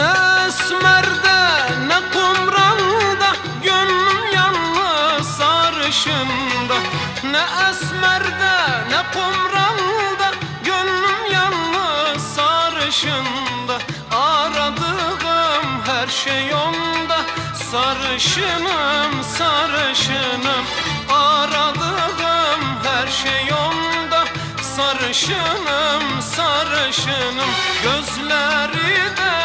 esmerde ne kumralda Gönlüm yalnız sarışında. Ne esmerde ne kumralda Gönlüm yalnız sarışında. Aradığım her şey onda Sarışınım sarışınım. Aradığım her şey onda Sarışınım sarışınım. Gözleri mavisi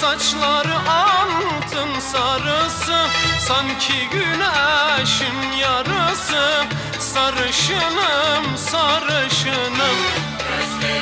Saçları altın sarısı Sanki güneşin yarısı. Sarışınım sarışınım. Sarışınım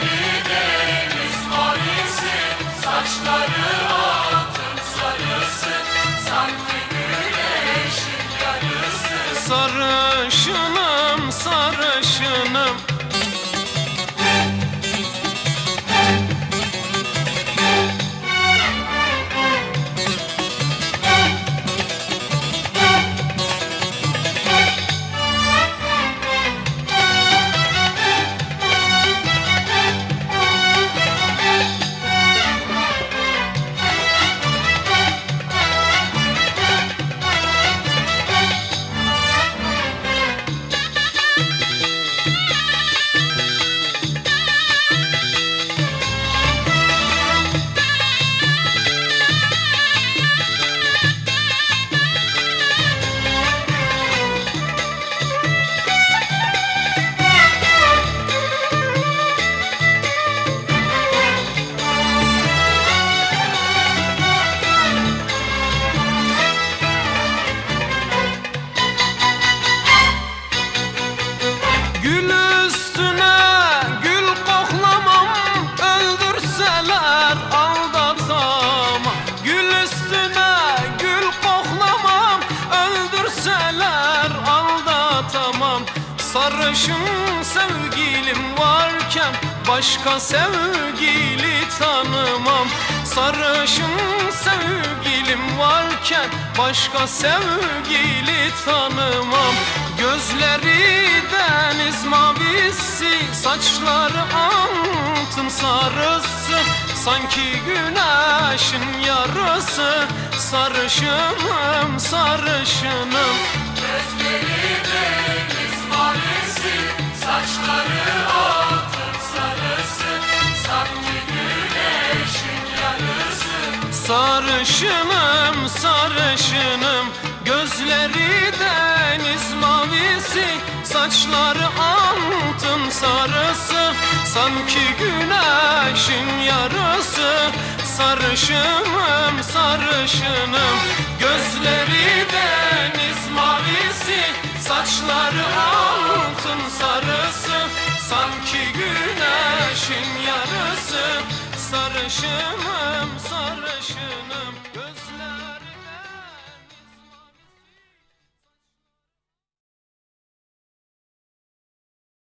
Sarışın sevgilim varken Başka sevgili tanımam. Sarışın sevgilim varken Başka sevgili tanımam. Gözleri deniz mavisi Saçları altın sarısı. Sanki güneşin yarısı Sarışınım sarışınım Sarışınım sarışınım. Gözleri deniz mavisi Saçları altın sarısı. Sanki güneşin yarısı. Sarışınım sarışınım. Gözleri deniz mavisi Saçları altın sarısı. Sanki güneşin yarısı. Sarışınım başını